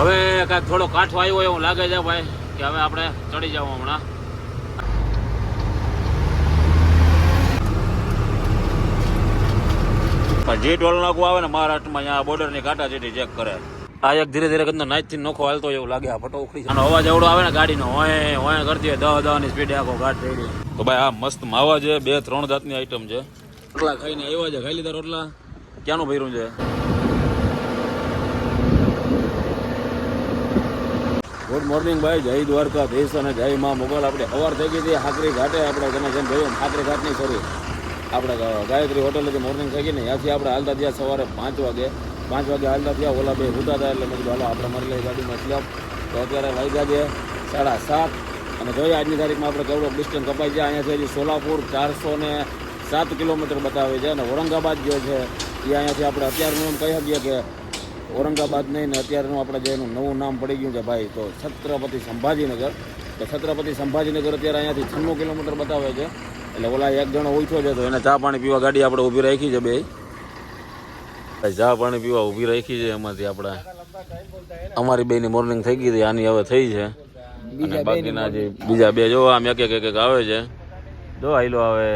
હવે કાંઈક થોડો કાઠો આવ્યો એવું લાગે છે ભાઈ કે હવે આપણે ચડી જાવ હમણાં. જે ટોલ નાકું આવે ને મહારાષ્ટ્રમાં અહીંયા બોર્ડરની કાંટા જેટી ચેક કરે. આ એક ધીરે ધીરે કદનો નાઈટથી નોખો હાલતો એવું લાગે આ ફટો ઉખડી અને અવાજ એવડો આવે ને ગાડીનો હોય હોય કરતી હોય દહ દહની સ્પીડે આખો ગાઢ થઈ ગઈ તો ભાઈ આ મસ્ત માવા છે બે ત્રણ જાતની આઈટમ છે. રોટલા ખાઈને આવ્યા છે ખાઈ લીધા રોટલા. ક્યાંનું ભર્યું છે? ગુડ મોર્નિંગ ભાઈ જય દ્વારકા દેશ અને જય માં મોગલ. આપણે સવાર થઈ ગઈ હતી હાકરી ઘાટે આપણે તમે જેમ જોયું હાકરી ઘાટની સોરી આપણે ગાયત્રી હોટલથી મોર્નિંગ થઈ ગઈ ને, ત્યાંથી આપણે હાલતા થયા સવારે પાંચ વાગે. પાંચ વાગે હાલતા થયા. ઓલા બે ઉતા હતા એટલે મેં હાલો, આપણે મારી લઈ ગાડીમાં સ્લેપ તો અત્યારે વાગ્યા છે સાડા સાત. અને જોઈએ આજની તારીખમાં આપણે કેવડો ડિસ્ટન્સ કપાઈ છે અહીંયાથી હજી સોલાપુર ચારસો ને સાત કિલોમીટર બતાવે છે. અને ઔરંગાબાદ જે છે, એ અહીંયાથી આપણે અત્યારનું એમ કહી શકીએ કે ઔરંગાબાદ નહીં ને અત્યારનું આપણે જે એનું નવું નામ પડી ગયું છે ભાઈ તો છત્રપતિ સંભાજીનગર. તો છત્રપતિ સંભાજીનગર અત્યારે અહીંયાથી છન્નું કિલોમીટર બતાવે છે. એટલે ઓલા એક જણો ઓછો છે તો એને ચા પાણી પીવા ગાડી આપણે ઊભી રાખી છે બે. ચા પાણી પીવા ઊભી રાખી છે એમાંથી આપણે. અમારી બેની મોર્નિંગ થઈ ગઈ હતી આની હવે થઈ છે. અને બાકીના જે બીજા બે જો આમ એક એક એક એક આવે છે. જો આઈલો આવે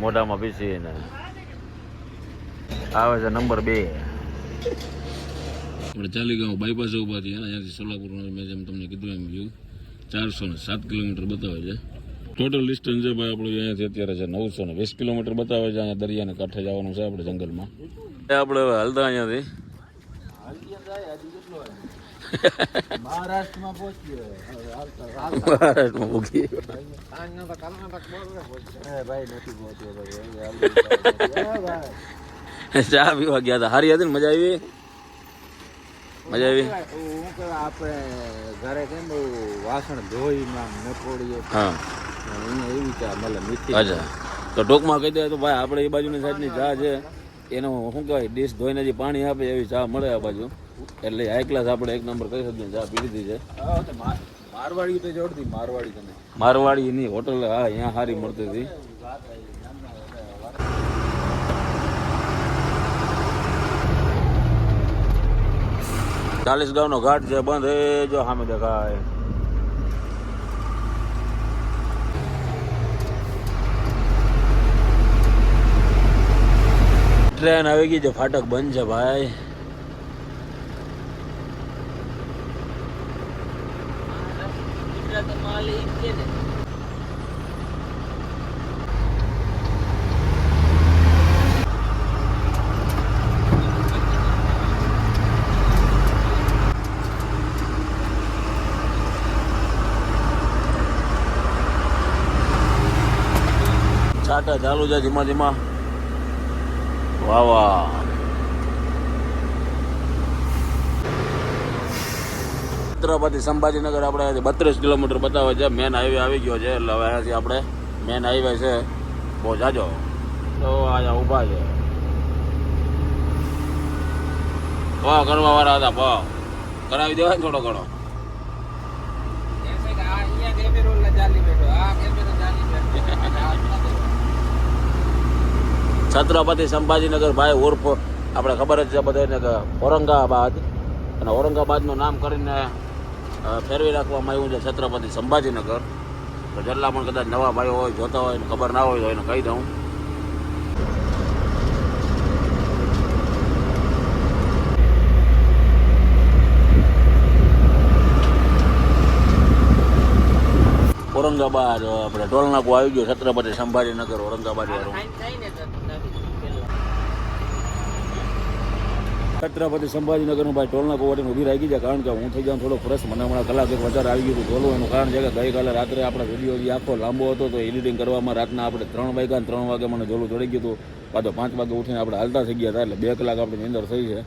મોઢામાં પીસીને. આવે છે નંબર બે. આપણે ચાલી ગામ બાયપાસ ઊભા થયા અહીંયાથી સોલાપુર મેં જેમ તમને કીધું એમ વ્યૂ ચારસો ને સાત કિલોમીટર બતાવે છે. ટોટલ ડિસ્ટન્સ છે ભાઈ આપણું અહીંયાથી અત્યારે છે નવસો ને વીસ કિલોમીટર બતાવે છે અહીંયા દરિયાને કાંઠે જવાનું છે આપણે જંગલમાં. એ આપણે હવે હાલતા અહીંયાથી. મહારાષ્ટ્રમાં પહોંચ્યો મહારાષ્ટ્રમાં મૂકી ભાઈ નથી પહોંચ્યો ચા પીવા ગયા હતા. હારી હતી ને મજા આવી? મજા આવી? હું કે આપણે ઘરે કેમ વાસણ ધોઈ માં પડીએ હા. અહીંયા એવી ચા મળે મીઠી અચ્છા. તો ટૂંકમાં કહી દે તો ભાઈ આપણે એ બાજુની સાઈડની ચા છે. એનો શું કહેવાય ડીશ ધોઈને જે પાણી આપે એવી ચા મળે આ બાજુ. એટલે હાઈ ક્લાસ આપણે એક નંબર કહી શકીએ ચા પી લીધી છે. મારવાડી તો જોડતી મારવાડી તમે. મારવાડીની હોટલ હા અહીંયા સારી મળતી હતી. ચાલીસ ગાંવનો ઘાટ છે, બંધ. એ જો સામે દેખાય. ટ્રેન આવી ગઈ છે, ફાટક બંધ છે ભાઈ છાટા ચાલુ છે ધીમા ધીમા વાહ વાહ. છત્રપતિ સંભાજીનગર આપણે બત્રીસ કિલોમીટર બતાવે છે. મેન હાઈવે આવી ગયો છે એટલે હવે અહીંયાથી આપણે મેન હાઈવે છે. બહુ જાજો. તો આજે ઊભા છે. ભાવ કરવા વાળા હતા ભાવ કરાવી દેવાય ને થોડો ઘણો. છત્રપતિ સંભાજીનગર ભાઈ ઉર્ફ, આપણે ખબર જ છે બધાને કે ઔરંગાબાદ. અને ઔરંગાબાદનું નામ કરીને ફેરવી રાખવામાં આવ્યું છે છત્રપતિ સંભાજીનગર. તો જેટલા પણ કદાચ નવા ભાઈઓ હોય, જોતા હોય ખબર ના હોય તો એને કહી દઉં. ઔરંગાબાદ આપણે ટોલનાકું આવી ગયું, છત્રપતિ સંભાજીનગર, ઔરંગાબાદ વાળું. છત્રપતિ સંભાજીનગરનું ભાઈ ટોલના કોવાટીને ઊભી રાખી છે, કારણ કે હું થઈ જાઉં થોડો ફ્રેશ મને હમણાં કલાક એક વધારે આવી ગયું ટોલું એનું કારણ છે કે ગઈકાલે રાત્રે આપણો વીડિયો જે આખો લાંબો હતો તો એડિટિંગ કરવામાં રાતના આપણે ત્રણ વાગ્યા ત્રણ વાગે મને જોલું ચડી ગયું હતું. પાછો પાંચ વાગે ઉઠીને આપણે હાલતા થઈ ગયા હતા, એટલે બે કલાક આપણી અંદર થઈ છે.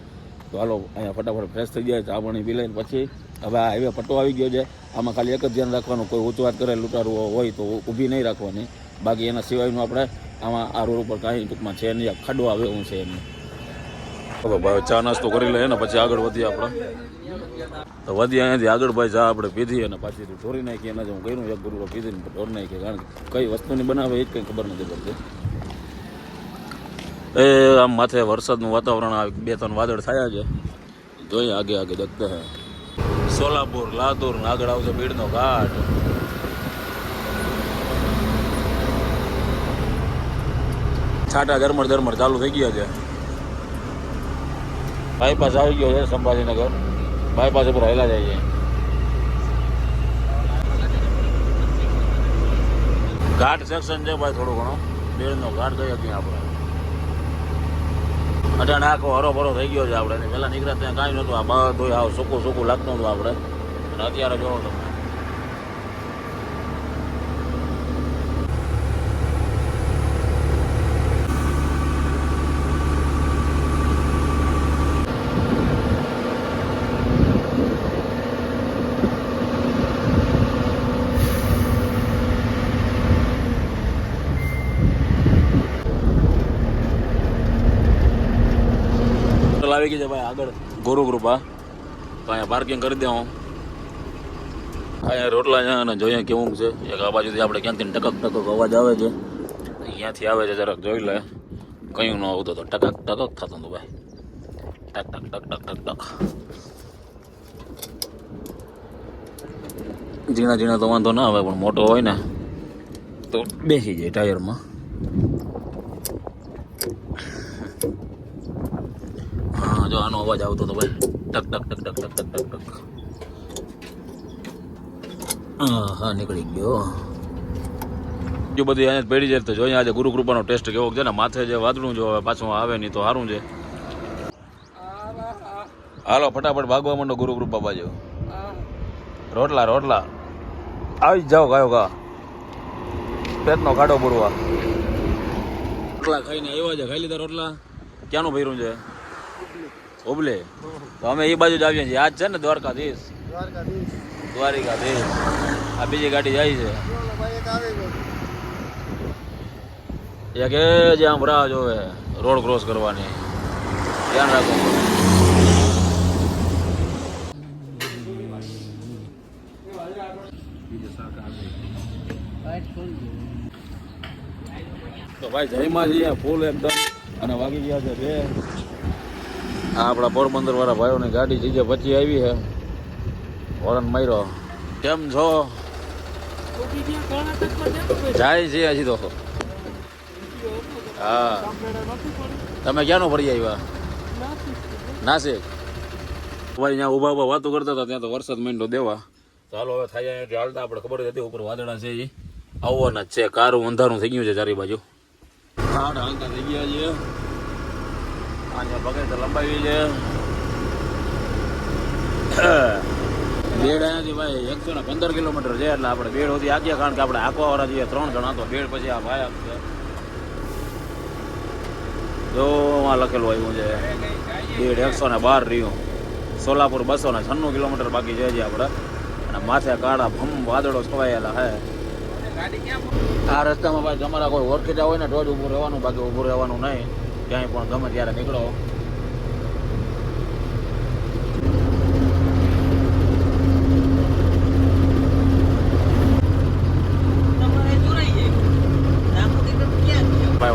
તો હાલો, અહીંયા ફટાફટ ફ્રેશ થઈ જાય, ચા પાણી પી લઈને પછી હવે આ હાઈવે પટ્ટો આવી ગયો છે. આમાં ખાલી એક જ ધ્યાન રાખવાનું, કોઈ ઉચવાત કરે લૂંટારું હોય તો ઊભી નહીં રાખવાની. બાકી એના સિવાયનું આપણે આમાં આ રોડ ઉપર કાંઈ ટૂંકમાં છે નહીં ખાડો આવે એવું છે એમ ચલો ભાઈ ચા નાસ્તો કરી લઈએ ને પછી આગળ વધીએ આપણે. તો વધી અહીંયાથી આગળ ભાઈ ચા આપણે પીધી અને પાછી ઢોરી નાખી એના હું કર્યું, એક ગુરુ પીધી ને ઢોરી નાખી. કારણ કે કઈ વસ્તુની બનાવે એ જ કંઈ ખબર નથી પડતી. એ આમ માથે વરસાદનું વાતાવરણ આવે, બે ત્રણ વાદળ થયા છે. જોઈએ આગે આગે દેખતે હે. સોલાપુર, લાતુર આગળ આવશે ભીડનો ઘાટ. છાટા ધરમર ધરમર ચાલુ થઈ ગયા છે. બાયપાસ આવી ગયો છે સંભાજીનગર. બાયપાસ ઉપર હેલા જાય છે. ઘાટ સેક્શન છે ભાઈ થોડું ઘણું. બેડનો ઘાટ થઈ ત્યાં આપણે. અટાણે આખો હરોભરો થઈ ગયો છે આપણે. પહેલાં નીકળ્યા ત્યાં કાંઈ નહોતું. આ બધું આવ સૂકું સૂકું લાગતું હતું આપણે. અને અત્યારે જોવો તમે હોટલ આવી ગઈ છે ભાઈ આગળ. ગુરુ કૃપા તો અહીંયા પાર્કિંગ કરી દે હું. અહીંયા રોટલા છે અને જોઈએ કેવું છે. એક આ બાજુથી આપણે ક્યાંથી ટકક ટકક અવાજ આવે છે. અહીંયાથી આવે છે જરાક જોઈ લે. કયું ન આવતું તો ટકક ટકક થતું હતું ભાઈ. ટક ટક ટક ટક ટક ટક. ઝીણા ઝીણા તો વાંધો ના આવે, પણ મોટો હોય ને, તો બેસી જાય ટાયરમાં હા જો આનો અવાજ આવતો હતો ભાઈ. ટક ટક ટક ટક ટક ટક ટક ટક. હા નીકળી ગયો. જો બધી અહીંયા પડી જાય તો જોઈએ આજે ગુરુ કૃપાનો ટેસ્ટ કેવો છે ને, માથે જે વાદળું જો પાછું આવે નહીં તો સારું છે. હાલો, ફટાફટ ભાગવા માંડો ગુરુ કૃપા બાજુ. રોટલા રોટલા. આવી જાઓ, ગાયો, ગા. પેટનો ખાડો પૂરવા રોટલા ખાઈને આવ્યા છે, ખાઈ લીધા રોટલા. ક્યાંનું ભર્યું છે? ઓબલે તો અમે એ બાજુ જ આવીએ છીએ. આજ છે ને દ્વારકાધીશ? દ્વારિકાધીશ. આ બીજી ગાડી જાય છે. એક એ જે આમ રાહ જોવે રોડ ક્રોસ કરવાની. ધ્યાન રાખો. તો ભાઈ જયમાં જઈએ ફૂલ એકદમ. અને વાગી ગયા છે બે. આ આપણા પોરબંદર વાળા ભાઈઓની ગાડી છે જે પછી આવી છે. વરણ માર્યો. કેમ છો? જાય છે હજી તો. હા. તમે ક્યાંનું ફરી આવ્યા? નાસિક. ભાઈ ત્યાં ઊભા ઊભા વાતો કરતા હતા, ત્યાં તો વરસાદ માંડ્યો દેવા. ચાલો હવે થાય એટલે હાલતા આપણે ખબર જ હતી, ઉપર વાદળા છે એ આવવાના જ છે, કારું અંધારું થઈ ગયું છે ચારી બાજુ. હાડ હાલતા થઈ ગયા છીએ અહીંયા બગડ લંબાવી છે બેડ અહીંયાથી ભાઈ, એકસો ને પંદર કિલોમીટર છે એટલે આપણે બેડ સુધી આગળ કારણ કે આપણે આખવા વાળા જઈએ ત્રણ જણા તો બેડ પછી આ ભાઈ આપશે. જો આ લખેલું આવ્યું છે, બેડ એકસો ને બાર રહ્યું. સોલાપુર બસો ને છન્નું કિલોમીટર બાકી છે હજી આપણે. અને માથે કાળા ભમ વાદળો છવાયેલા હે. આ રસ્તામાં ભાઈ તમારા કોઈ ઓળખીતા હોય ને તો જ ઊભું રહેવાનું, બાકી ઊભું રહેવાનું નહીં. ક્યાંય પણ ગમે ત્યારે નીકળો.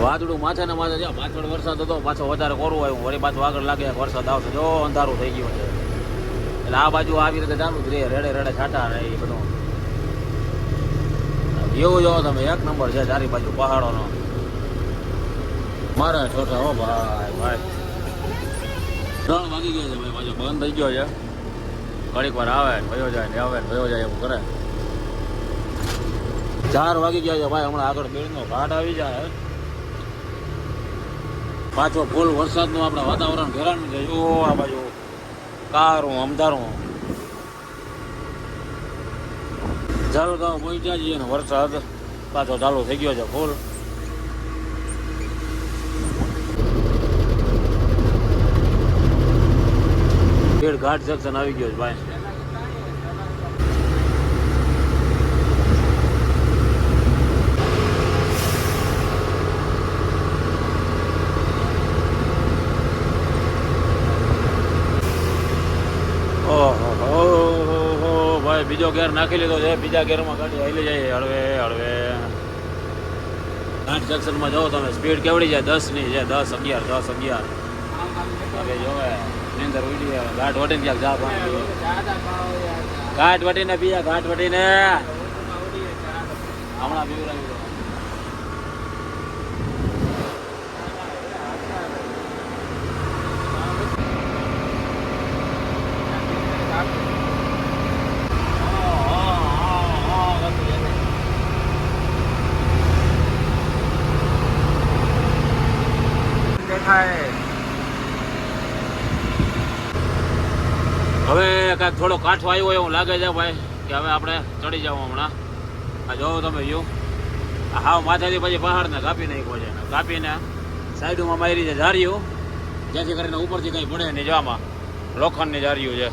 વાદળું માથે ને માથે છે પાછળ વરસાદ હતો, પાછો વધારે કોરું આવ્યું. વળી પાછું આગળ લાગે, વરસાદ આવશે. જો અંધારું થઈ ગયું છે. એટલે આ બાજુ આવી રીતે ચાલુ જ રે રેડે રેડે છાટા ને એ બધું. એવું જો તમે, એક નંબર છે, ચારી બાજુ પહાડોનો. મારા છોટા હો ભાઈ ભાઈ. ત્રણ વાગી ગયા છે ભાઈ, પાછો બંધ થઈ ગયો છે. ઘડીક વાર આવે ને ભયો જાય ને આવે ને ભયો જાય એવું કરે. ચાર વાગી ગયા છે ભાઈ, હમણાં આગળ બેડનો ઘાટ આવી જાય. પાછો ફૂલ વરસાદનું આપણા વાતાવરણ ઘેરાનું છે. જો આ બાજુ કારું અમદારું જલગાંવ પહોંચ્યા છીએ અને વરસાદ. પાછો ચાલુ થઈ ગયો છે ફૂલ બેડ ઘાટ સેક્શન આવી ગયો છે ભાઈ ઓહો હો, હો, હો, ભાઈ બીજો ગેર નાખી લીધો છે બીજા ગેરમાં ગાડી હાલી જાય હળવે હળવે ઘાટ સેક્શનમાં જાઓ તમે સ્પીડ કેવડી છે દસની છે દસ અગિયાર દસ અગિયાર હવે જોવે નીંદર ઉડી આવે ઘાટ વટીને ક્યાંક જા પાણી. ઘાટ વટીને પીયા ઘાટ વટીને. હમણાં પીવડાવી દો. દેખાય હવે કાંઈક થોડો કાઠો આવ્યો એવું લાગે છે ભાઈ, કે હવે આપણે ચડી જાવ હમણાં. આ જોવો તમે વ્યૂ હા માથેથી પછી પહાડને કાપી નાખ્યો છે. કાપીને સાઈડમાં મારી છે જારીઓ જેથી કરીને ઉપરથી કંઈ પડે નહીં જવામાં. લોખંડની ઝારિયું છે.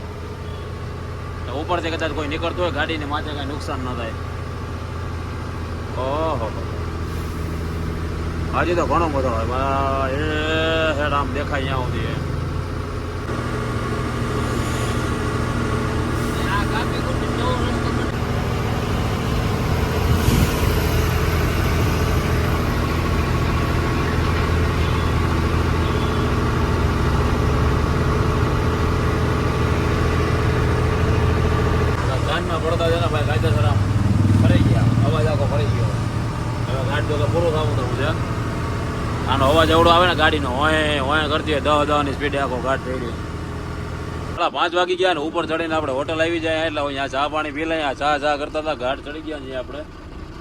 તો ઉપરથી કદાચ કોઈ નીકળતું હોય, ગાડીને માથે કાંઈ નુકસાન ન થાય. ઓહો. હજી તો ઘણો બધો હોય. એ હેડ આમ દેખાય ત્યાં સુધી ગાનમાં પડતા છે ને ભાઈ કાયદેસર આમ ફરી ગયા અવાજ આખો ફરી ગયો હવે ગાડી તો પૂરું થવું થવું છે આનો અવાજ અવડો આવે ને ગાડીનો હોય હોય કરતી હોય, દહ દહની સ્પીડે આખો ઘાટ થઈ ગયો. પેલા પાંચ વાગી ગયા ને ઉપર ચડીને આપણે હોટલ આવી જાય, એટલે અહીંયા ચા પાણી પી લઈએ ચા ચા કરતા હતા, ઘાટ ચડી ગયા છીએ આપણે.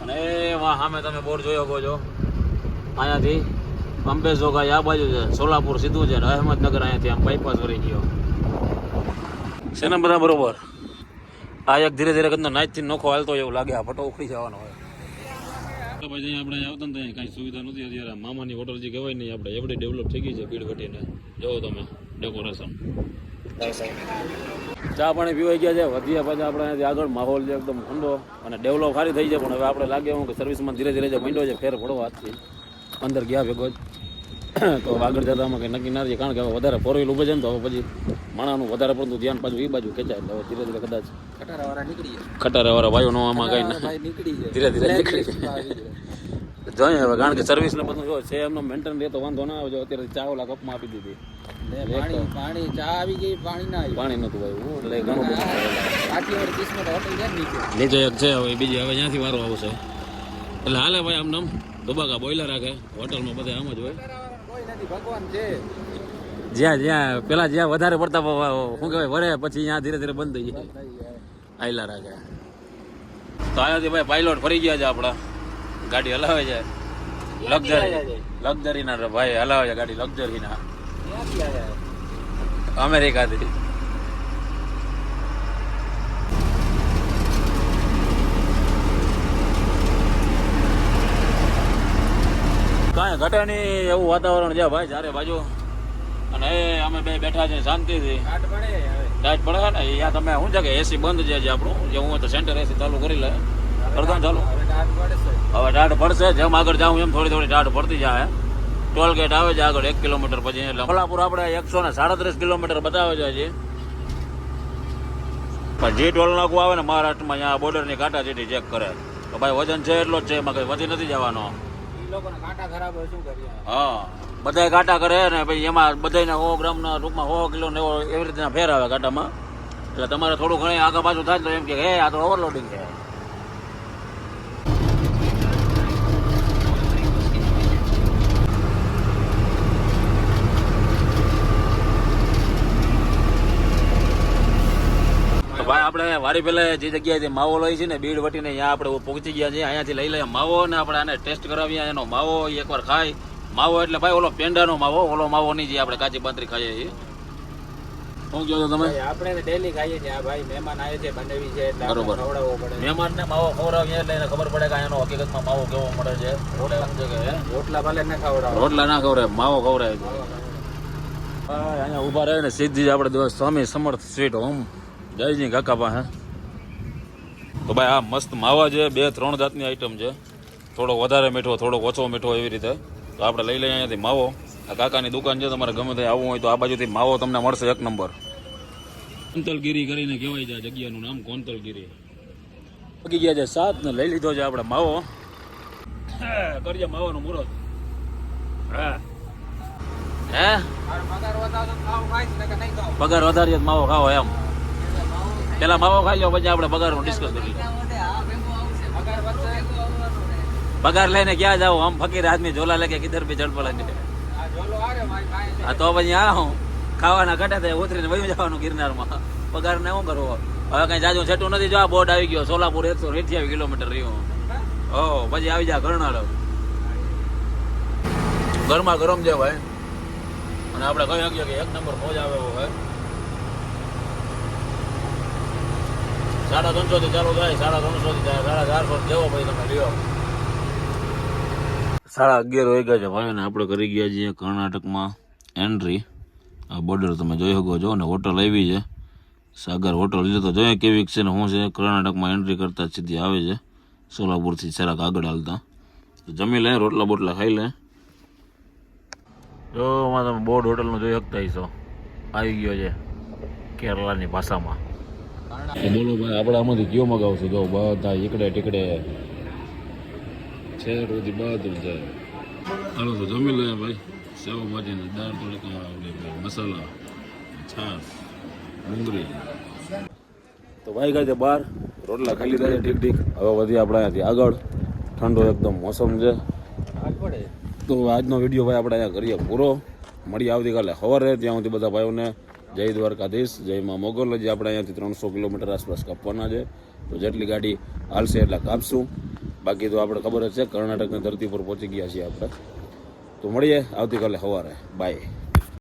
અને એ વાં સામે તમે બોર જોઈ શકો છો. અહીંયાથી અંબે જોગાઈ આ બાજુ છે, સોલાપુર સીધું છે અહેમદનગર અહીંયાથી આમ બાયપાસ કરી ગયો. છે ને બધા બરોબર આ એક ધીરે ધીરે કદનો નાચથી નોખો હાલતો એવું લાગે, આ ફટો ઉખડી જવાનો હોય. તો અહીંયા આપણે આવતા ને ત્યાં કાંઈ સુવિધા નથી અત્યારે. મામાની હોટલ જે કહેવાય નહીં આપણે એવડી ડેવલપ થઈ ગઈ છે ભીડભટીને જોવો તમે ડેકોરેશન ચા પાણી પીવાઈ ગયા છે. વધ્યા પાછા આપણે અહીંયાથી આગળ. માહોલ છે એકદમ ઠંડો અને ડેવલપ સારી થઈ છે. પણ હવે આપણે લાગે હું કે સર્વિસમાં ધીરે ધીરે જે મંડ્યો છે, ફેર પડવા આજથી અંદર ગયા ભેગો તો આગળ જતા આમાં કંઈ નક્કી ના થાય, કારણ કે વધારે ફોર વ્હીલ ઉભે છે ને તો પછી માણાનું વધારે પડતું ધ્યાન પાછું એ બાજુ ખેંચાય એટલે ધીરે ધીરે કદાચ ખટારા વાળા નીકળી જાય ખટારાવાળા ભાઈઓ નો આમાં કઈ ના નીકળી જાય. ધીરે ધીરે નીકળી જાય. જોઈએ હવે કારણ કે સર્વિસ ને બધું જો છે એમનો મેન્ટેન રહે તો વાંધો ના આવે જો અત્યારે ચા ઓલા કપમાં આપી દીધી. પાણી પાણી ચા આવી ગઈ પાણી ના આવ્યું પાણી નતું ભાઈ હું એટલે ઘણું બધું હોટલ છે ને નીચે નીચે એક છે હવે બીજી હવે ત્યાંથી વારો આવશે. એટલે હાલે ભાઈ આમ નામ દબાકા બોઈલર રાખે હોટલમાં બધા આમ જ હોય. ભગવાન છે. જ્યાં જ્યાં પેલા જ્યાં વધારે પડતા શું કહેવાય વરે પછી ત્યાં ધીરે ધીરે બંધ થઈ જાય. આયલા રાખે તો અહીંયાથી ભાઈ પાયલોટ ફરી ગયા છે આપણા. ગાડી હલાવે છે. લક્ઝરી લક્ઝરી ના ભાઈ હલાવે છે ગાડી લક્ઝરી ના. અમેરિકાથી કાંઈ ઘટે નહીં એવું વાતાવરણ છે ભાઈ ચારે બાજુ. અને અમે બે બેઠા છે શાંતિથી. કાટ પડે ને? અહીંયા તમે શું છે કે એસી બંધ છે જે આપણું? જે હું તો સેન્ટર એસી ચાલુ કરી લે. કરતા ચાલુ. હવે ટાઢ પડશે. જેમ આગળ જાઉં એમ થોડી થોડી ટાઢ પડતી જાય ટોલ ગેટ આવે છે આગળ એક કિલોમીટર પછી એટલે કોલ્હાપુર આપણે એકસો ને સાડત્રીસ કિલોમીટર બતાવે છે હજી. પણ જે ટોલ નાકું આવે ને મહારાષ્ટ્રમાં અહીંયા બોર્ડરની કાંટા ચીટી ચેક કરે. તો ભાઈ વજન છે એટલો જ છે એમાં કંઈ વધી નથી જવાનો. હા. બધાય કાંટા કરે ને પછી એમાં બધાયના સો ગ્રામના ટૂંકમાં સો કિલો ને એવો એવી રીતના ફેર આવે કાંટામાં એટલે તમારે થોડું ઘણી આગળ પાછું થાય તો એમ કે, હે, આ તો ઓવરલોડિંગ છે. ભાઈ, આપણે વારી પહેલા જે જગ્યાએથી માવો લઈ છે ને, બીડ વટીને, અહીંયા આપણે પહોંચી ગયા છીએ. અહીંયાથી લઈ લઈએ માવો ને આપણે આને ટેસ્ટ કરાવીએ, એનો માવો એકવાર ખાય. માવો એટલે ભાઈ ઓલો પેંડાનો માવો ઓલો માવો નહીં જે આપણે કાચી બાંતરી ખાઈએ છીએ. શું કહો છો તમે? આપણે ડેલી ખાઈએ છીએ. આ ભાઈ મહેમાન આવે છે બનાવી છે એટલે બરોબર. ખવડાવવો પડે. મહેમાનને માવો ખવડાવીએ એટલે એને ખબર પડે કે એનો હકીકતમાં માવો કેવો મળે છે. રોટલા છે કે રોટલા ભલે ના ખવડાવો. રોટલા ના ખવડાવે માવો ખવડાવે છે અહીંયા ઊભા રહે ને સીધી જ આપણે સ્વામી સમર્થ સ્વીટ હોમ. જયજી કાકા પાસે. તો ભાઈ આ મસ્ત માવા છે બે ત્રણ જાતની આઈટમ છે. થોડોક વધારે મીઠો થોડોક ઓછો મીઠો એવી રીતે. તો આપણે લઈ લઈએ અહીંયાથી માવો. આ કાકાની દુકાન છે, તમારે ગમે ત્યાં આવવું હોય તો આ બાજુથી માવો તમને મળશે એક નંબર. કોંતલગીરી કરીને કહેવાય છે જગ્યાનું નામ કોંતલગીરી. પકી ગયા છે સાત ને લઈ લીધો છે આપણે માવો. કરજે માવાનો મુરત. હા. હે? પગાર વધારીએ માવો ખાવો એમ. પેલા માવો ખાઈ લો પછી આપણે પગારનું ડિસ્કસ કરી પગાર લઈને ક્યાં જાવ આમ ફકીર આદમી ઝોલા લેકે કિધર ભી ચડ પડે આ તો પછી આ હું ખાવાના કટા થાય, ઉતરીને વયું જવાનું ગિરનારમાં. પગાર ને શું કરવો? હવે કઈ જાજુ છેટું નથી, જો આ બોર્ડ આવી ગયો, સોલાપુર એકસો અઠ્યાવીસ કિલોમીટર રહ્યું. ઓ પછી આવી જા કરનાળ ગરમા ગરમ છે ભાઈ અને આપણે કહી શકીએ કે એક નંબર મોજ આવે એવો હોય. સાડા ત્રણસો થી ચાલુ થાય, સાડા ત્રણસો થી થાય, સાડા ચારસો જેવો પછી તમે લ્યો. સાડા અગિયાર વાગ્યા છે ભાઈ ને આપણે કરી ગયા છીએ કર્ણાટકમાં એન્ટ્રી આ બોર્ડર તમે જોઈ શકો છો ને હોટલ આવી છે. સાગર હોટલ લીધો તો જોઈએ કેવી છે ને શું છે. કર્ણાટકમાં એન્ટ્રી કરતા સીધી આવે છે. સોલાપુરથી જરાક આગળ હાલતા. તો જમી લે, રોટલા બોટલા ખાઈ લે. જો, આમાં તમે બોર્ડ હોટલનું જોઈ શકતા હશો. આવી ગયો છે કેરલાની ભાષામાં. બોલો ભાઈ, આપણે આમાંથી કયો મગાવશું? જો, બધા એકડે ટીકડે છે રોજી બહાદુર જાય. હાલો તો જમી લે ભાઈ. સેવ ભાજીને દાળ તડકા આવડે ભાઈ મસાલા છાશ ડુંગળી. તો ભાઈ કાઢે બહાર. રોટલા ખાલી થાય ઠીક ઠીક. હવે વધી આપણે અહીંયાથી આગળ. ઠંડો એકદમ મોસમ છે. તો આજનો વીડિયો ભાઈ આપણે અહીંયા કરીએ પૂરો. મળી આવતીકાલે સવારે ત્યાં સુધી બધા ભાઈઓને જય દ્વારકાધીશ જય માં મોગલ. જે આપણે અહીંયાથી ત્રણસો કિલોમીટર આસપાસ કાપવાના છે. તો જેટલી ગાડી હાલશે એટલા કાપશું. બાકી તો આપણે ખબર જ છે, કર્ણાટકની ધરતી પર પહોંચી ગયા છીએ આપણે. તો મળીએ આવતીકાલે સવારે. બાય